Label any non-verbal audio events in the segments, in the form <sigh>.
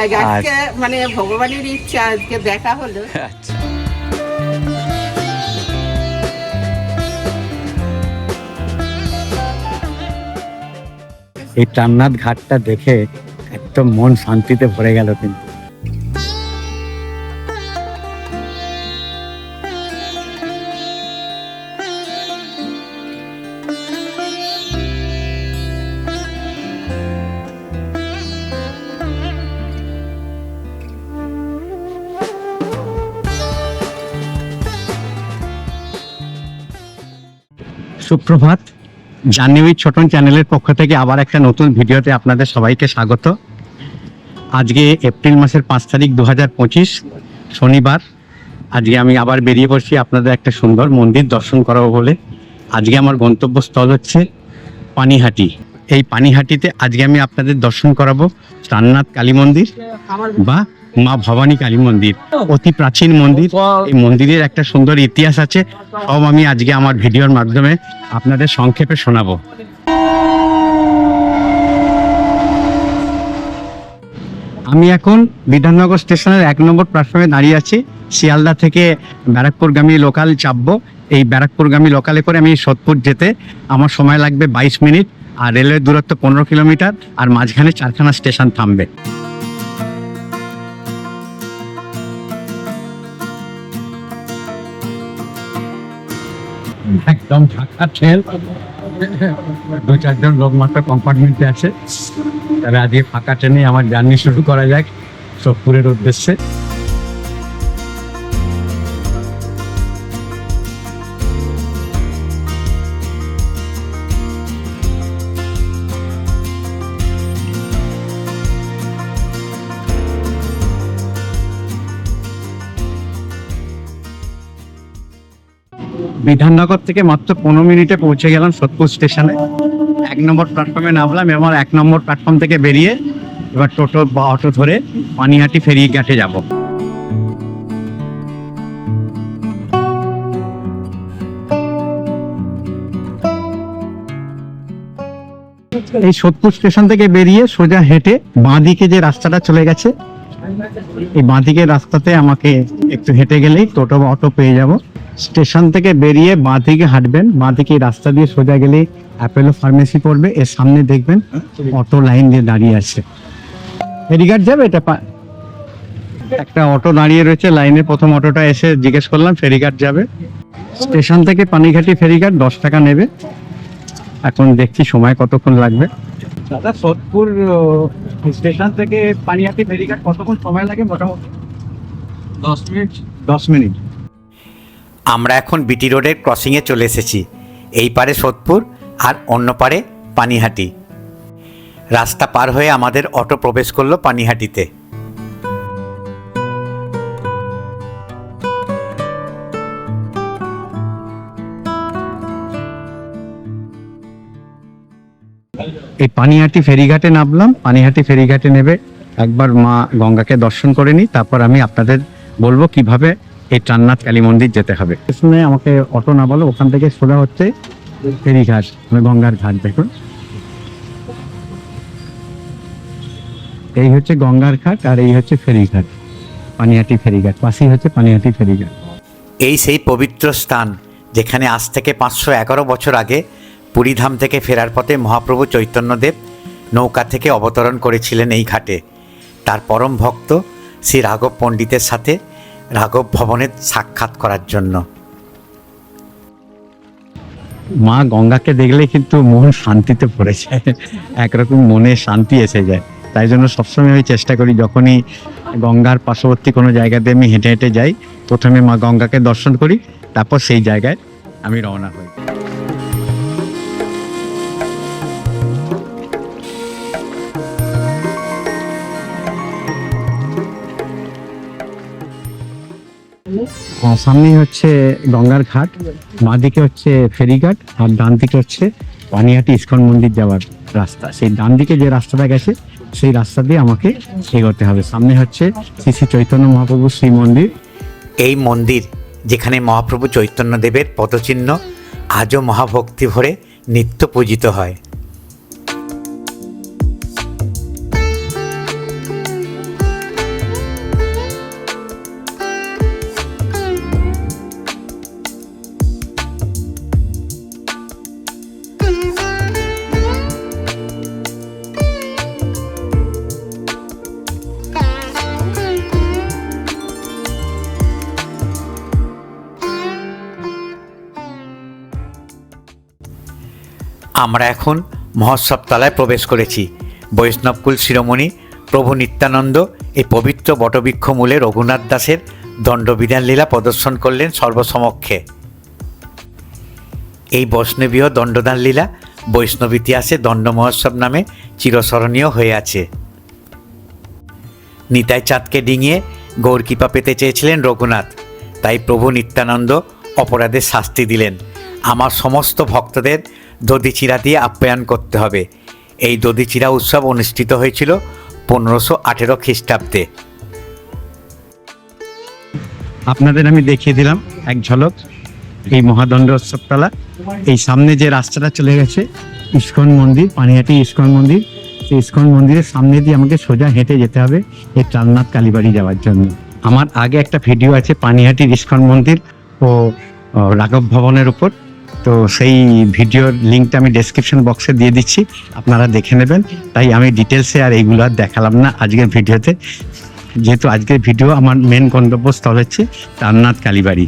লাগে। আজকে মানে ভগবানের ইচ্ছা আজকে দেখা হলো। <laughs> আচ্ছা। এই টান্নাত ঘাটটা দেখে একদম মন শান্তিতে ভরে গেল কিন্তু। সুপ্রভাত। জাহ্নবী ছোটন চ্যানেলের পক্ষ থেকে আবার একটা নতুন ভিডিওতে আপনাদের সবাইকে স্বাগত। আজকে এপ্রিল মাসের পাঁচ তারিখ দু শনিবার। আজকে আমি আবার বেরিয়ে পড়ছি আপনাদের একটা সুন্দর মন্দির দর্শন করাবো বলে। আজকে আমার গন্তব্যস্থল হচ্ছে পানিহাটি। এই পানিহাটিতে আজকে আমি আপনাদের দর্শন করাবো প্রাণনাথ কালী মন্দির বা মা ভবানী কালী মন্দির। অতি প্রাচীন মন্দির। এই মন্দিরের একটা সুন্দর ইতিহাস আছে। সব আমি আজকে আমার ভিডিওর মাধ্যমে আপনাদের সংক্ষেপে শোনাবো। আমি এখন বিধাননগর স্টেশনের এক নম্বর প্ল্যাটফর্মে দাঁড়িয়ে আছি। শিয়ালদা থেকে ব্যারাকপুরগামী লোকাল চাপবো। এই ব্যারাকপুরগামী লোকালে করে আমি সোদপুর যেতে আমার সময় লাগবে বাইশ মিনিট। আর রেলের দূরত্ব পনেরো কিলোমিটার। আর মাঝখানে চারখানা স্টেশন থামবে। একদম ঢাকা ট্রেন দু চারজন লোক মাত্র কম্পার্টমেন্টে আছে। তাহলে আজকে ফাঁকা ট্রেনে আমার জার্নি শুরু করা যাক সোদপুরের উদ্দেশ্যে। বিধাননগর থেকে মাত্র পনেরো মিনিটে পৌঁছে গেলাম সোদপুর স্টেশনে। এক নম্বর প্ল্যাটফর্মে নামলাম এবার এক নম্বর প্ল্যাটফর্ম থেকে বেরিয়ে এবার টোটো বা অটো ধরে পানিহাটি ফেরিয়ে ঘাটে যাব। এই সোদপুর স্টেশন থেকে বেরিয়ে সোজা হেঁটে বাঁদিকে যে রাস্তাটা চলে গেছে, এই বাঁদিকের রাস্তাতে আমাকে একটু হেঁটে গেলেই টোটো বা অটো পেয়ে যাব। স্টেশন থেকে বেরিয়ে বাঁদিকে হাঁটবেন। বাঁদিকে এই রাস্তা দিয়ে সোজা গেলে অ্যাপেলো ফার্মেসি পড়বে। এর সামনে দেখবেন অটো লাইন দিয়ে দাঁড়িয়ে আছে। ফেরিঘাট যাবে এটা পা- একটা অটো দাঁড়িয়ে রয়েছে লাইনে। প্রথম অটোটা এসে জিজ্ঞেস করলাম ফেরিঘাট যাবে স্টেশন থেকে পানিঘাটি ফেরিঘাট দশ টাকা নেবে। এখন দেখছি সময় কতক্ষণ লাগবে। দাদা সোদপুর স্টেশন থেকে পানিহাটি ফেরিঘাট কতক্ষণ সময় লাগে মোটামুটি? দশ মিনিট। দশ মিনিট। আমরা এখন বিটি রোডের ক্রসিংয়ে চলে এসেছি। এই পারে সোদপুর আর অন্য পারে পানিহাটি। রাস্তা পার হয়ে আমাদের অটো প্রবেশ করল পানিহাটিতে। এই পানিহাটি ফেরিঘাটে নামলাম। পানিহাটি ফেরিঘাটে নেবে একবার মা গঙ্গাকে দর্শন করে নিই। তারপর আমি আপনাদের বলব কীভাবে এই টান্নাথ কালী মন্দির যেতে হবে। শুনে আমাকে অটো না বলো ওখান থেকে সোজা হচ্ছে ফেরিঘাট মানে গঙ্গার ঘাট, দেখুন। এই হচ্ছে গঙ্গার ঘাট আর এই হচ্ছে ফেরিঘাট, পানিহাটি ফেরিঘাট, পাশেই হচ্ছে পানিহাটি ফেরিঘাট। এই সেই পবিত্র স্থান যেখানে আজ থেকে পাঁচশো এগারো বছর আগে পুরীধাম থেকে ফেরার পথে মহাপ্রভু চৈতন্যদেব নৌকা থেকে অবতরণ করেছিলেন এই ঘাটে। তার পরম ভক্ত শ্রী রাঘব পণ্ডিতের সাথে রাঘব ভবনে সাক্ষাৎ করার জন্য। মা গঙ্গাকে দেখলে কিন্তু মন শান্তিতে পড়ে যায় একরকম মনে শান্তি এসে যায়। তাই জন্য সবসময় আমি চেষ্টা করি, যখনই গঙ্গার পার্শ্ববর্তী কোনো জায়গাতে আমি হেঁটে হেঁটে যাই, প্রথমে মা গঙ্গাকে দর্শন করি, তারপর সেই জায়গায় আমি রওনা হই। আর সামনেই হচ্ছে গঙ্গার ঘাট, বাঁদিকে হচ্ছে ফেরিঘাট আর ডান দিকে হচ্ছে পানিহাটি ইস্কন মন্দির যাওয়ার রাস্তা। সেই ডান দিকে যে রাস্তাটা গেছে, সেই রাস্তা দিয়ে আমাকে এগোতে হবে। সামনে হচ্ছে শ্রী শ্রী চৈতন্য মহাপ্রভু শ্রী মন্দির। এই মন্দির যেখানে মহাপ্রভু চৈতন্যদেবের পদচিহ্ন আজও মহাভক্তি ভরে নিত্য পূজিত হয়। আমরা এখন মহোৎসব তলায় প্রবেশ করেছি। বৈষ্ণবকুল শিরোমণি, প্রভু নিত্যানন্দ, এই পবিত্র বটবৃক্ষ মূলে রঘুনাথ দাসের দণ্ডবিধান লীলা প্রদর্শন করলেন সর্বসমক্ষে। এই বৈষ্ণবীয় দণ্ডদান লীলা বৈষ্ণব ইতিহাসে দণ্ড মহোৎসব নামে চিরস্মরণীয় হয়ে আছে। নিতাই চাঁদকে ডিঙিয়ে গৌরকৃপা পেতে চেয়েছিলেন রঘুনাথ। তাই প্রভু নিত্যানন্দ অপরাধের শাস্তি দিলেন। আমার সমস্ত ভক্তদের দধিচিরা দিয়ে আপ্যায়ন করতে হবে। এই দধিচিরা উৎসব অনুষ্ঠিত হয়েছিল পনেরোশো আঠেরো খ্রিস্টাব্দে। আপনাদের আমি দেখিয়ে দিলাম এক ঝলক এই মহাদণ্ড উৎসবতলা। এই সামনে যে রাস্তাটা চলে গেছে, ইস্কন মন্দির, পানিহাটি ইস্কন মন্দির, সেই ইস্কন মন্দিরের সামনে দিয়ে আমাকে সোজা হেঁটে যেতে হবে এই চালনাথ কালীবাড়ি যাওয়ার জন্য। আমার আগে একটা ভিডিও আছে পানিহাটির ইস্কন মন্দির ও রাঘব ভবনের উপর। তো সেই ভিডিওর লিঙ্কটা আমি ডেসক্রিপশন বক্সে দিয়ে দিচ্ছি, আপনারা দেখে নেবেন। তাই আমি ডিটেলসে আর এইগুলো আর দেখালাম না আজকের ভিডিওতে যেহেতু আজকের ভিডিও আমার মেন গন্তব্যস্থল হচ্ছে তারনাথ কালীবাড়ি।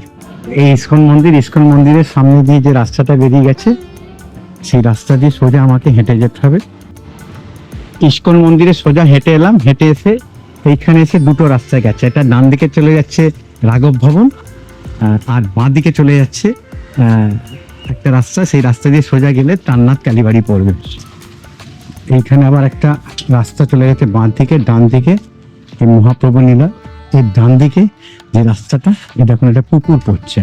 এই ইস্কন মন্দির, ইস্কন মন্দিরের সামনে দিয়ে যে রাস্তাটা বেরিয়ে গেছে, সেই রাস্তা দিয়ে সোজা আমাকে হেঁটে যেতে হবে। ইস্কন মন্দিরে সোজা হেঁটে এলাম, হেঁটে এসে এইখানে এসে দুটো রাস্তা গেছে। এটা ডান দিকে চলে যাচ্ছে রাঘব ভবন, আর বাঁ দিকে চলে যাচ্ছে একটা রাস্তা, সেই রাস্তা দিয়ে সোজা গেলে তান্নাথ কালীবাড়ি পড়বে। এইখানে আবার একটা রাস্তা চলে গেছে বাঁ দিকে, ডান দিকে, এই মহাপ্রভু নীলা এর ডান দিকে যে রাস্তাটা এটা এখন একটা পুকুর পড়ছে।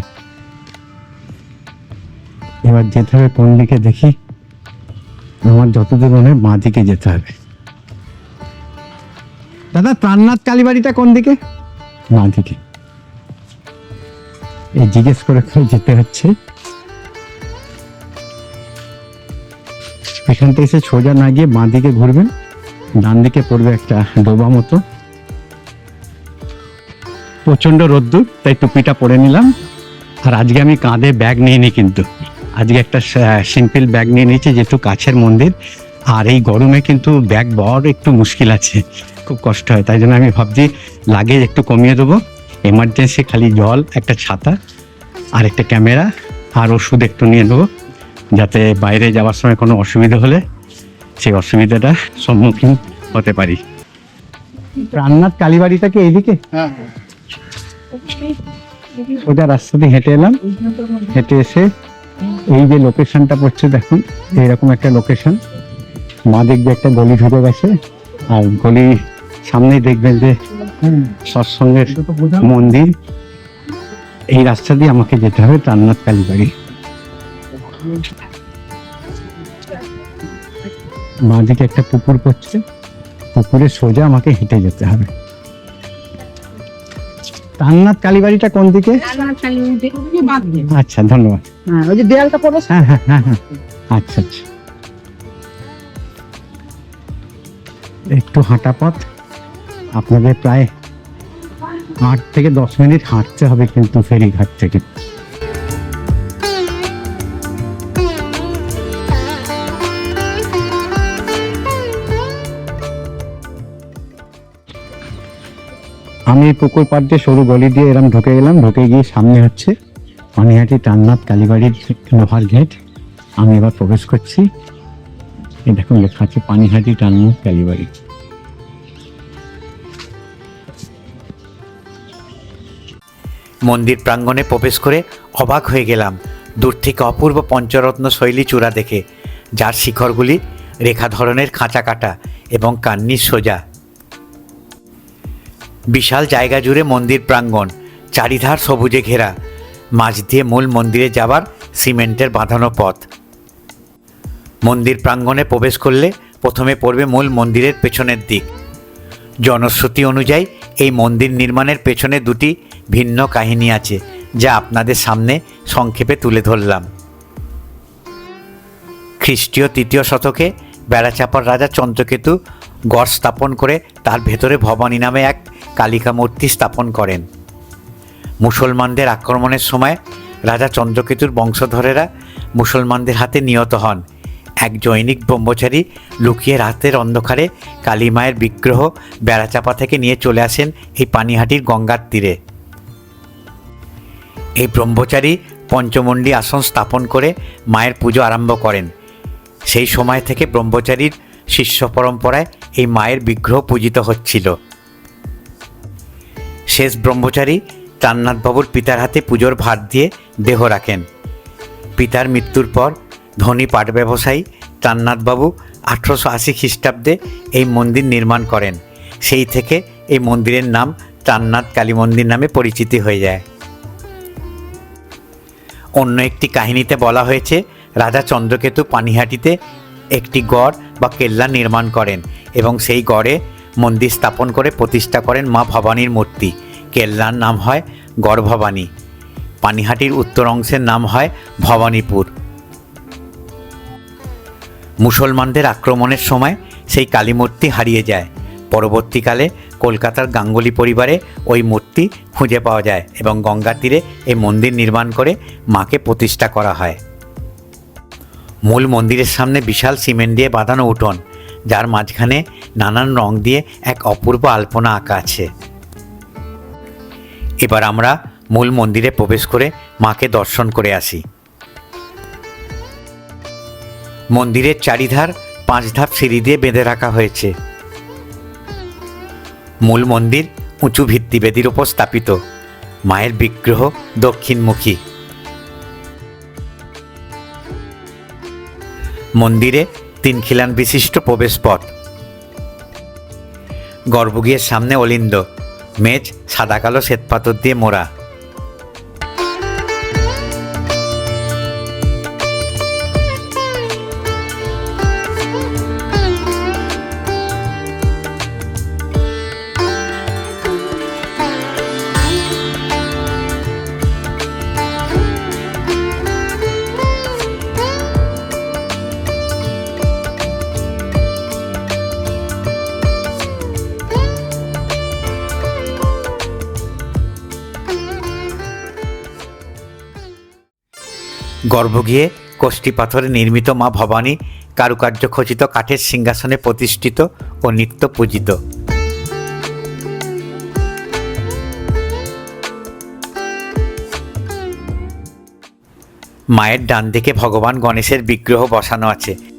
এবার যেতে হবে কোন দিকে দেখি? আমার যতদূর মনে হয় বাঁ দিকে যেতে হবে। দাদা প্রাণনাথ কালীবাড়িটা কোন দিকে? বাঁ দিকে। এই জিজ্ঞেস করে করে যেতে হচ্ছে? এখান থেকে এসে সোজা না গিয়ে বাঁ দিকে ঘুরবেন। ডান দিকে পড়বে একটা ডোবা মতো। প্রচণ্ড রোদ্দুর, তাই টুপিটা পরে নিলাম। আর আজকে আমি কাঁধে ব্যাগ নিয়ে নিই কিন্তু। আজকে একটা সিম্পল ব্যাগ নিয়ে নিয়েছি, যেহেতু কাছের মন্দির। আর এই গরমে কিন্তু ব্যাগ বড় একটু মুশকিল আছে, খুব কষ্ট হয়। তাই জন্য আমি ভাবছি লাগেজ একটু কমিয়ে দেবো। এমার্জেন্সি খালি জল, একটা ছাতা আর একটা ক্যামেরা আর ওষুধ একটু নিয়ে নেব। যাতে বাইরে যাওয়ার সময় কোনো অসুবিধা হলে সেই অসুবিধাটা সম্মুখীন হতে পারি। রান্নার কালীবাড়িটা কি এইদিকে? সোজা রাস্তা দিয়ে হেঁটে এলাম। হেঁটে এসে এই যে লোকেশনটা পড়ছে দেখুন এইরকম একটা লোকেশন মা দেখবে একটা গলি ঢুকে গেছে আর গলি সামনেই দেখবেন যে সৎসঙ্গের মন্দির। এই রাস্তা দিয়ে আমাকে যেতে হবে তান্নাথ কালীবাড়ি। বাঁ দিকে একটা পুকুর পড়ছে পুকুরে সোজা আমাকে হেঁটে যেতে হবে। তান্নাথ কালীবাড়িটা কোন দিকে? আচ্ছা ধন্যবাদ। হ্যাঁ ওই যে দেয়ালটা পড়ে হ্যাঁ হ্যাঁ হ্যাঁ হ্যাঁ। আচ্ছা আচ্ছা। একটু হাঁটা পথ। আপনাদের প্রায় আট থেকে দশ মিনিট হাঁটতে হবে কিন্তু ফেরিঘাট থেকে। আমি পুকুর পাড় দিয়ে সরু গলি দিয়ে এরম ঢুকে গেলাম, ঢুকে গিয়ে সামনে হচ্ছে পানিহাটি টান্নাথ কালীবাড়ির লোহার গেট। আমি এবার প্রবেশ করছি। এই দেখুন, লেখা আছে পানিহাটি টান্নাথ কালীবাড়ি। মন্দির প্রাঙ্গণে প্রবেশ করে অবাক হয়ে গেলাম। দূর থেকে অপূর্ব পঞ্চরত্ন শৈলী চূড়া দেখে। যার শিখরগুলি রেখা ধরনের খাঁচা কাটা এবং কান্নির সোজা। বিশাল জায়গা জুড়ে মন্দির প্রাঙ্গণ, চারিধার সবুজে ঘেরা। মাঝ দিয়ে মূল মন্দিরে যাবার সিমেন্টের বাঁধানো পথ। মন্দির প্রাঙ্গণে প্রবেশ করলে প্রথমে পড়বে মূল মন্দিরের পেছনের দিক। জনশ্রুতি অনুযায়ী এই মন্দির নির্মাণের পেছনে দুটি ভিন্ন কাহিনী আছে, যা আপনাদের সামনে সংক্ষেপে তুলে ধরলাম। খ্রিস্টীয় তৃতীয় শতকে বেড়াচাপার রাজা চন্দ্রকেতু গড় স্থাপন করে তার ভেতরে ভবানী নামে এক কালিকা মূর্তি স্থাপন করেন। মুসলমানদের আক্রমণের সময় রাজা চন্দ্রকেতুর বংশধরেরা মুসলমানদের হাতে নিহত হন। এক জৈনিক ব্রহ্মচারী লুকিয়ে রাতের অন্ধকারে কালীমায়ের বিগ্রহ বেড়াচাপা থেকে নিয়ে চলে আসেন এই পানিহাটির গঙ্গার তীরে। এই ব্রহ্মচারী পঞ্চমণ্ডী আসন স্থাপন করে মায়ের পুজো আরম্ভ করেন। সেই সময় থেকে ব্রহ্মচারীর শিষ্য পরম্পরায় এই মায়ের বিগ্রহ পূজিত হচ্ছিল। শেষ ব্রহ্মচারী চান্নাথবাবুর পিতার হাতে পুজোর ভার দিয়ে দেহ রাখেন। পিতার মৃত্যুর পর ধনী পাট ব্যবসায়ী চান্নাথবাবু আঠারোশো আশি খ্রিস্টাব্দে এই মন্দির নির্মাণ করেন। সেই থেকে এই মন্দিরের নাম চান্নাথ কালী মন্দির নামে পরিচিতি হয়ে যায়। অন্য একটি কাহিনীতে বলা হয়েছে, রাজা চন্দ্রকেতু পানিহাটিতে একটি গড় বা কেল্লা নির্মাণ করেন এবং সেই গড়ে মন্দির স্থাপন করে প্রতিষ্ঠা করেন মা ভবানীর মূর্তি। কেল্লার নাম হয় গড় ভবানী পানিহাটির উত্তর অংশের নাম হয় ভবানীপুর। মুসলমানদের আক্রমণের সময় সেই কালী মূর্তি হারিয়ে যায়। পরবর্তীকালে কলকাতার গাঙ্গুলি পরিবারে ওই মূর্তি খুঁজে পাওয়া যায় এবং গঙ্গা তীরে এই মন্দির নির্মাণ করে মাকে প্রতিষ্ঠা করা হয়। মূল মন্দিরের সামনে বিশাল সিমেন্ট দিয়ে বাঁধানো উঠোন, যার মাঝখানে নানান রং দিয়ে এক অপূর্ব আলপনা আঁকা আছে। এবার আমরা মূল মন্দিরে প্রবেশ করে মাকে দর্শন করে আসি। মন্দিরের চারিধার পাঁচ ধাপ সিঁড়ি দিয়ে বেঁধে রাখা হয়েছে। মূল মন্দির উঁচু ভিত্তি ভিত্তিবেদির উপর স্থাপিত, মায়ের বিগ্রহ দক্ষিণমুখী। মন্দিরে তিন খিলান বিশিষ্ট প্রবেশপথ। গর্ভগৃহের সামনে অলিন্দ মেজ সাদা কালো শ্বেতপাথর দিয়ে মোড়া। গর্ভগৃহে কষ্টি পাথরে নির্মিত মা ভবানী কারুকার্য খচিত কাঠের সিংহাসনে প্রতিষ্ঠিত ও নিত্য পূজিত। মায়ের ডান দিকে ভগবান গণেশের বিগ্রহ বসানো আছে।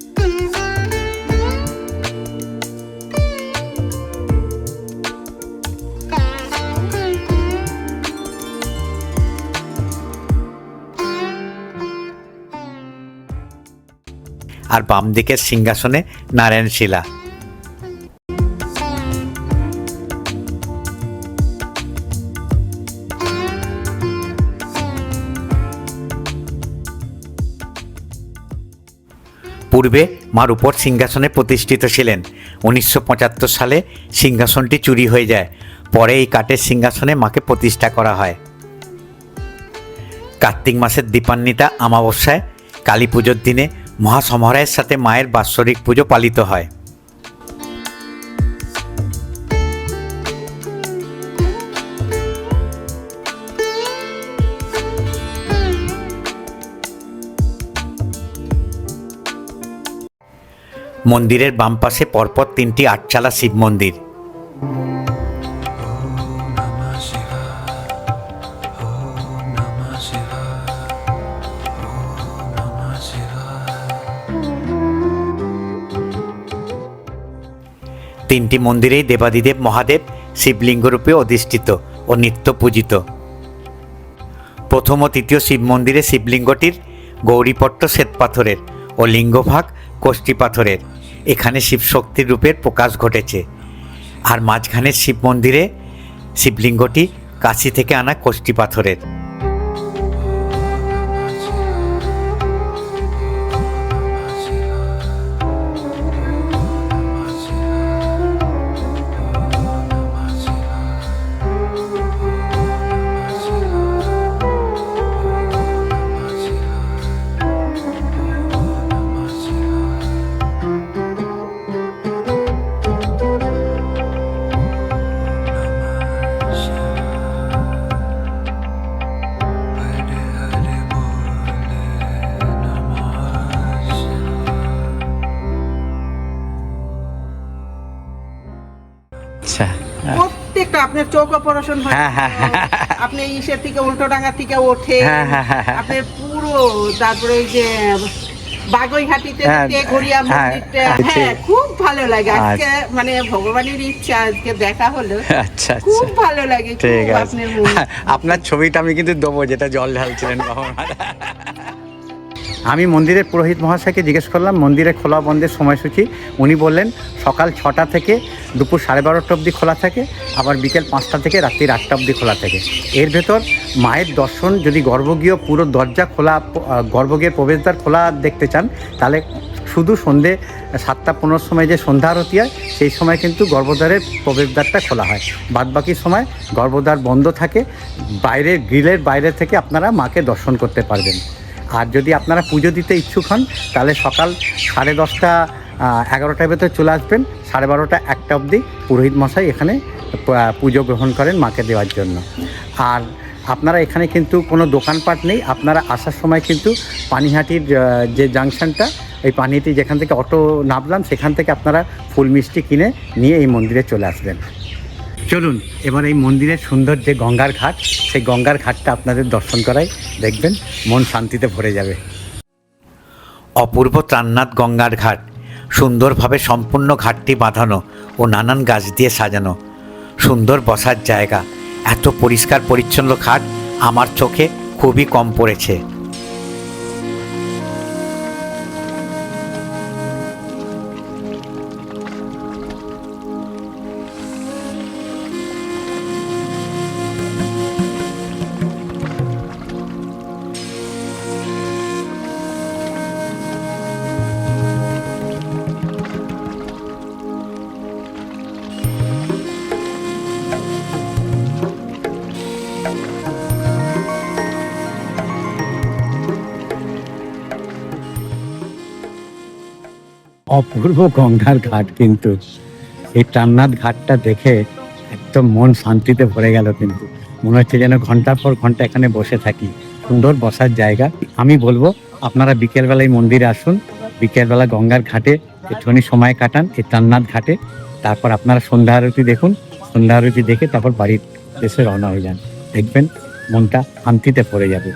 আর বাম দিকের সিংহাসনে নারায়ণ শিলা। পূর্বে মার উপর সিংহাসনে প্রতিষ্ঠিত ছিলেন। উনিশশো পঁচাত্তর সালে সিংহাসনটি চুরি হয়ে যায়। পরে এই কাঠের সিংহাসনে মাকে প্রতিষ্ঠা করা হয়। কার্তিক মাসের দীপান্বিতা অমাবস্যায় কালী পুজোর দিনে মহাসমারোহের সাথে মায়ের বাৎসরিক পুজো পালিত হয়। মন্দিরের বাম পাশে পরপর তিনটি আটচালা শিব মন্দির। তিনটি মন্দিরেই দেবাদিদেব মহাদেব শিবলিঙ্গরূপে অধিষ্ঠিত ও নিত্য পূজিত। প্রথম ও তৃতীয় শিব মন্দিরে শিবলিঙ্গটির গৌরীপট্ট শ্বেতপাথরের ও লিঙ্গভাগ কোষ্ঠী পাথরের। এখানে শিবশক্তির রূপের প্রকাশ ঘটেছে। আর মাঝখানের শিব মন্দিরে শিবলিঙ্গটি কাশি থেকে আনা কোষ্ঠী পাথরের। চোখ অপারেশন হয়। হ্যাঁ, হ্যাঁ, হ্যাঁ। আপনি ইসের থেকে উল্টো ডাঙ্গা থেকে ওঠে। আপনার পুরো তারপরে এই যে বাগুইহাটিতে হ্যাঁ, ঘুরিয়া মন্দিরটা খুব ভালো লাগে। আজকে আচ্ছা। মানে ভগবানের ইচ্ছা আজকে দেখা হলো। আচ্ছা খুব ভালো লাগে ঠিক আছে। আপনার আপনার ছবিটা আমি কিন্তু দেবো যেটা জল ঢালছিলেন বাবা আমি মন্দিরের পুরোহিত মহাশয়কে জিজ্ঞেস করলাম, মন্দিরে খোলা বন্ধের সময়সূচি। উনি বললেন, সকাল ছটা থেকে দুপুর সাড়ে বারোটা অবধি খোলা থাকে, আবার বিকেল পাঁচটা থেকে রাত্রির আটটা অবধি খোলা থাকে। এর ভেতর মায়ের দর্শন, যদি গর্ভগৃহ পুরো দরজা খোলা গর্ভগৃহের প্রবেশদ্বার খোলা দেখতে চান, তাহলে শুধু সন্ধে সাতটা পনেরোর সময় যে সন্ধ্যা আরতি হয়, সেই সময় কিন্তু গর্ভদ্বারের প্রবেশদ্বারটা খোলা হয়। বাদবাকি সময় গর্ভদ্বার বন্ধ থাকে বাইরে গ্রিলের বাইরে থেকে আপনারা মাকে দর্শন করতে পারবেন। আর যদি আপনারা পুজো দিতে ইচ্ছুক হন, তাহলে সকাল সাড়ে দশটা এগারোটার ভেতরে চলে আসবেন। সাড়ে বারোটা একটা অবধি পুরোহিত মশাই এখানে পুজো গ্রহণ করেন মাকে দেওয়ার জন্য। আর আপনারা এখানে কিন্তু কোনো দোকানপাট নেই। আপনারা আসার সময় কিন্তু পানিহাটির যে জাংশনটা, এই পানিহাটি যেখান থেকে অটো নামলাম, সেখান থেকে আপনারা ফুল মিষ্টি কিনে নিয়ে এই মন্দিরে চলে আসবেন। চলুন, এবার এই মন্দিরের সুন্দর যে গঙ্গার ঘাট, সেই গঙ্গার ঘাটটা আপনাদের দর্শন করাই, দেখবেন মন শান্তিতে ভরে যাবে। অপূর্ব ত্রাণনাথ গঙ্গার ঘাট, সুন্দরভাবে সম্পূর্ণ ঘাটটি বাঁধানো ও নানান গাছ দিয়ে সাজানো। সুন্দর বসার জায়গা, এত পরিষ্কার পরিচ্ছন্ন ঘাট আমার চোখে খুবই কম পড়েছে। অপূর্ব গঙ্গার ঘাট কিন্তু। এই টান্নাথ ঘাটটা দেখে একদম মন শান্তিতে ভরে গেল কিন্তু। মনে হচ্ছে যেন ঘণ্টার পর ঘণ্টা এখানে বসে থাকি। সুন্দর বসার জায়গা। আমি বলব, আপনারা বিকেলবেলায় মন্দিরে আসুন। বিকেলবেলা গঙ্গার ঘাটে একটুখানি সময় কাটান, এই টান্নাথ ঘাটে। তারপর আপনারা সন্ধ্যা আরতি দেখুন। সন্ধ্যা আরতি দেখে তারপর বাড়ির দেশে রওনা হয়ে যান। দেখবেন, মনটা শান্তিতে ভরে যাবে।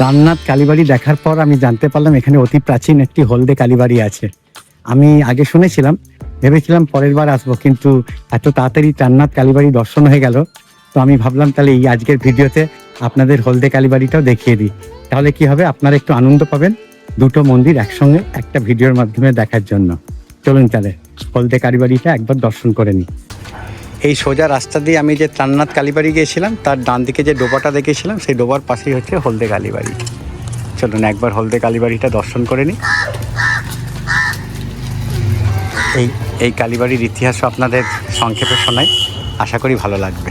রামনাথ কালীবাড়ি দেখার পর আমি জানতে পারলাম, এখানে অতি প্রাচীন একটি হলদে কালীবাড়ি আছে। আমি আগে শুনেছিলাম, ভেবেছিলাম পরের বার আসব, কিন্তু এত তাড়াতাড়ি চান্নাথ কালীবাড়ি দর্শন হয়ে গেল, তো আমি ভাবলাম তাহলে এই আজকের ভিডিওতে আপনাদের হলদে কালীবাড়িটাও দেখিয়ে দিই। তাহলে কি হবে? আপনারা একটু আনন্দ পাবেন দুটো মন্দির একসঙ্গে একটা ভিডিওর মাধ্যমে দেখার জন্য। চলুন তাহলে, হলদে কালীবাড়িটা একবার দর্শন করে নিই। এই সোজা রাস্তা দিয়ে আমি যে ত্রাণনাথ কালীবাড়ি গিয়েছিলাম, তার ডান দিকে যে ডোবাটা দেখেছিলাম, সেই ডোবার পাশেই হচ্ছে হলদে কালীবাড়ি। চলুন একবার হলদে কালীবাড়িটা দর্শন করে নিই। এই এই কালীবাড়ির ইতিহাসও আপনাদের সংক্ষেপে শোনাই। আশা করি ভালো লাগবে।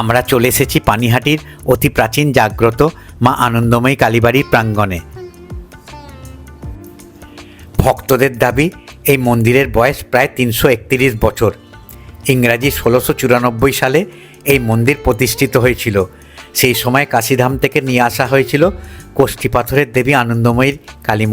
আমরা চলে এসেছি পানিহাটির অতি প্রাচীন জাগ্রত মা আনন্দময়ী কালীবাড়ির প্রাঙ্গণে। ভক্তদের দাবি, এই মন্দিরের বয়স প্রায় তিনশো একত্রিশ বছর। ইংরাজি ষোলোশো চুরানব্বই সালে এই মন্দির প্রতিষ্ঠিত হয়েছিল। সেই সময় কাশিধাম থেকে নিয়ে আসা হয়েছিল কোষ্ঠী পাথরের দেবী আনন্দময়ীর কালী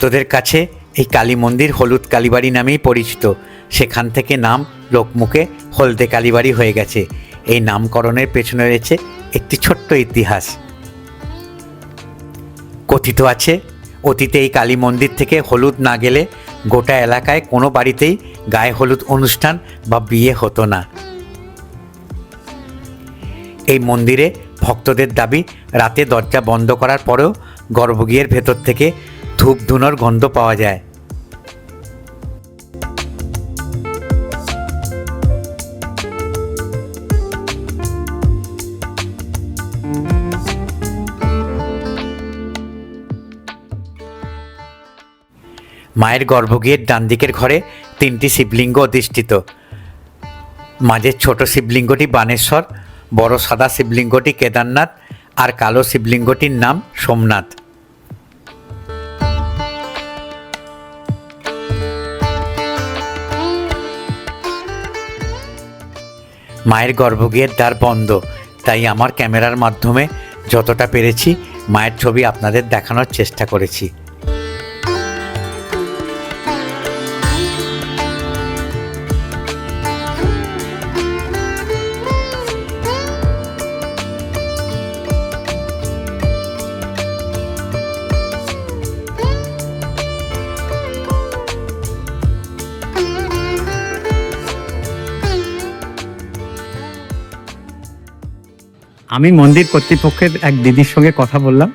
ভক্তদের কাছে এই কালী মন্দির হলুদ কালীবাড়ি নামেই পরিচিত। সেখান থেকে নাম লোকমুখে হলদে কালীবাড়ি হয়ে গেছে। এই নামকরণের পেছনে রয়েছে একটি ছোট্ট ইতিহাস। কথিত আছে, অতীতে এই কালী মন্দির থেকে হলুদ না গেলে গোটা এলাকায় কোনো বাড়িতেই গায়ে হলুদ অনুষ্ঠান বা বিয়ে হতো না। এই মন্দিরে ভক্তদের দাবি, রাতে দরজা বন্ধ করার পরেও গর্ভগৃহের ভেতর থেকে ধূপ ধুনোর গন্ধ পাওয়া যায়। মায়ের গর্ভগৃহের ডান দিকের ঘরে তিনটি শিবলিঙ্গ অধিষ্ঠিত। মাঝের ছোট শিবলিঙ্গটি বানেশ্বর, বড় সাদা শিবলিঙ্গটি কেদারনাথ, আর কালো শিবলিঙ্গটির নাম সোমনাথ। মায়ের গর্ভগৃহের দ্বার বন্ধ। তাই আমার ক্যামেরার মাধ্যমে যতটা পেরেছি, মায়ের ছবি আপনাদের দেখানোর চেষ্টা করেছি। আমি মন্দির কর্তৃপক্ষের এক দিদির সঙ্গে কথা বললাম।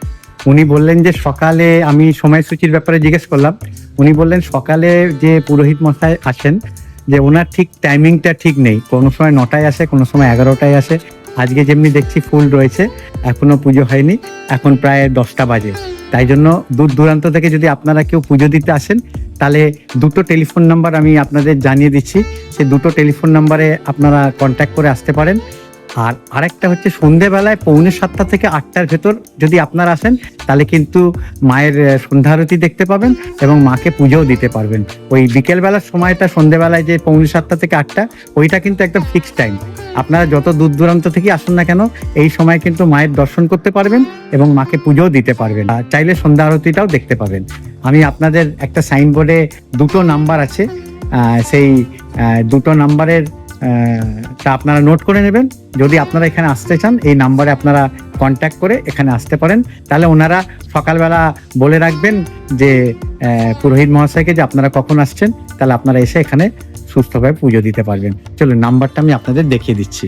উনি বললেন যে সকালে আমি সময়সূচির ব্যাপারে জিজ্ঞেস করলাম। উনি বললেন সকালে যে পুরোহিত মশাই আসেন, যে ওনার ঠিক টাইমিংটা ঠিক নেই। কোনো সময় নটায় আসে, কোনো সময় এগারোটায় আসে। আজকে যেমনি দেখছি ফুল রয়েছে, এখনও পুজো হয়নি। এখন প্রায় দশটা বাজে। তাই জন্য দূর দূরান্ত থেকে যদি আপনারা কেউ পুজো দিতে আসেন, তাহলে দুটো টেলিফোন নাম্বার আমি আপনাদের জানিয়ে দিচ্ছি। সেই দুটো টেলিফোন নাম্বারে আপনারা কন্ট্যাক্ট করে আসতে পারেন। আর আরেকটা হচ্ছে সন্ধেবেলায় পৌনে সাতটা থেকে আটটার ভেতর যদি আপনারা আসেন তাহলে কিন্তু মায়ের আহ, সন্ধ্যা আরতি দেখতে পাবেন এবং মাকে পুজোও দিতে পারবেন। ওই বিকেলবেলার সময়টা সন্ধেবেলায় যে পৌনে সাতটা থেকে আটটা ওইটা কিন্তু একদম ফিক্সড টাইম আপনারা যত দূর দূরান্ত থেকে আসুন না কেন এই সময় কিন্তু মায়ের দর্শন করতে পারবেন এবং মাকে পুজোও দিতে পারবেন। আর চাইলে সন্ধ্যা আরতিটাও দেখতে পাবেন। আমি আপনাদের একটা সাইনবোর্ডে দুটো নাম্বার আছে। সেই দুটো নাম্বারের তা আপনারা নোট করে নেবেন। যদি আপনারা এখানে আসতে চান, এই নাম্বারে আপনারা কন্ট্যাক্ট করে এখানে আসতে পারেন। তাহলে ওনারা সকালবেলা বলে রাখবেন যে পুরোহিত মহাশয়কে যে আপনারা কখন আসছেন, তাহলে আপনারা এসে এখানে সুস্থভাবে পুজো দিতে পারবেন। চলুন নাম্বারটা আমি আপনাদের দেখিয়ে দিচ্ছি।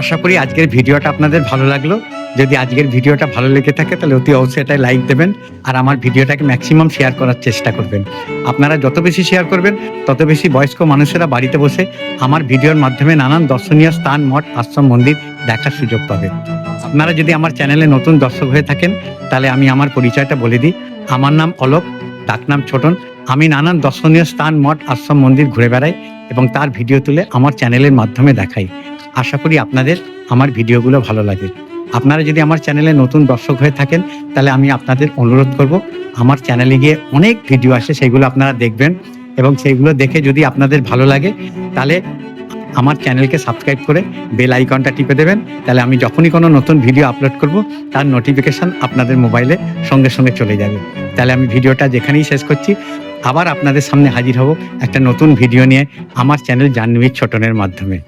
আশা করি আজকের ভিডিওটা আপনাদের ভালো লাগল। যদি আজকের ভিডিওটা ভালো লেগে থাকে, তাহলে অতি অবশ্যই এটাই লাইক দেবেন আর আমার ভিডিওটাকে ম্যাক্সিমাম শেয়ার করার চেষ্টা করবেন। আপনারা যত বেশি শেয়ার করবেন, তত বেশি বয়স্ক মানুষেরা বাড়িতে বসে আমার ভিডিওর মাধ্যমে নানান দর্শনীয় স্থান, মঠ, আশ্রম, মন্দির দেখার সুযোগ পাবেন আপনারা যদি আমার চ্যানেলে নতুন দর্শক হয়ে থাকেন, তাহলে আমি আমার পরিচয়টা বলে দিই। আমার নাম অলোক ডাকনাম ছোটন। আমি নানান দর্শনীয় স্থান, মঠ, আশ্রম, মন্দির ঘুরে বেড়াই এবং তার ভিডিও তুলে আমার চ্যানেলের মাধ্যমে দেখাই। আশা করি আপনাদের আমার ভিডিওগুলো ভালো লাগে। আপনারা যদি আমার চ্যানেলে নতুন দর্শক হয়ে থাকেন, তাহলে আমি আপনাদের অনুরোধ করব, আমার চ্যানেলে গিয়ে অনেক ভিডিও আসে সেগুলো আপনারা দেখবেন এবং সেইগুলো দেখে যদি আপনাদের ভালো লাগে, তাহলে আমার চ্যানেলকে সাবস্ক্রাইব করে বেল আইকনটা টিপে দেবেন। তাহলে আমি যখনই কোনো নতুন ভিডিও আপলোড করব, তার নোটিফিকেশন আপনাদের মোবাইলে সঙ্গে সঙ্গে চলে যাবে। তাহলে আমি ভিডিওটা যেখানেই শেষ করছি, আবার আপনাদের সামনে হাজির হব একটা নতুন ভিডিও নিয়ে আমার চ্যানেল জাহ্নবী ছোটনের মাধ্যমে।